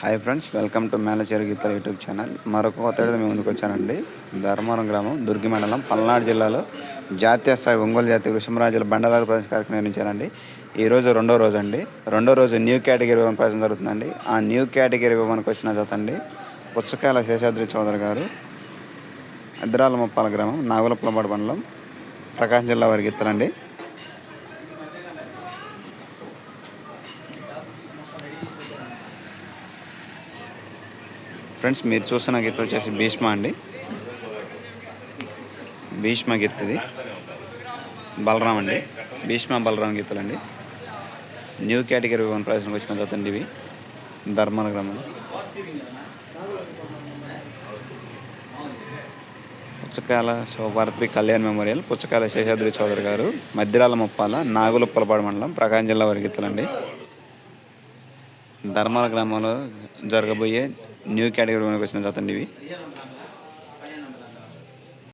Hi friends welcome to manager గీతల YouTube channel. మరొక కొత్త వీడియో మేము ముందుకు వచ్చానండి. ధర్మవరం గ్రామం దుర్గి మండలం పల్నాడు జిల్లాలో జాతీయ స్థాయి ఒంగోలు జాతి వృషమరాజుల బండలాల ప్రదర్శన కార్యక్రమం నిర్మించారండి ఈరోజు రెండో రోజు అండి రెండో రోజు న్యూ కేటగిరీ విభాగం ప్రదర్శన జరుగుతుందండి. ఆ న్యూ కేటగిరీ వివరణకు వచ్చిన జత అండి పుచ్చకాయల శేషాద్రి చౌదరి గారు అద్రాల ముప్పాల గ్రామం నాగులపులపాడు మండలం ప్రకాశం జిల్లా వారికి ఇస్తారండి ఫ్రెండ్స్ మీరు చూస్తున్న గీత వచ్చేసి భీష్మ అండి. భీష్మ గీతది. బలరాం అండి. భీష్మ బలరాం గీతలు అండి న్యూ కేటగిరీ వన్ ప్రదర్శనకు వచ్చిన చదండి ఇవి. ధర్మాల గ్రామం పుచ్చకాయల శివభారతి కళ్యాణ్ మెమోరియల్ పుచ్చకాయల శేషాద్రి చౌదరి గారు మధ్యరాల ముప్పాల నాగులుప్పలపాడు మండలం ప్రకాశం జిల్లా వారి అండి ధర్మాల గ్రామంలో జరగబోయే న్యూ కేటగిరీ వచ్చిన జాతండి ఇవి.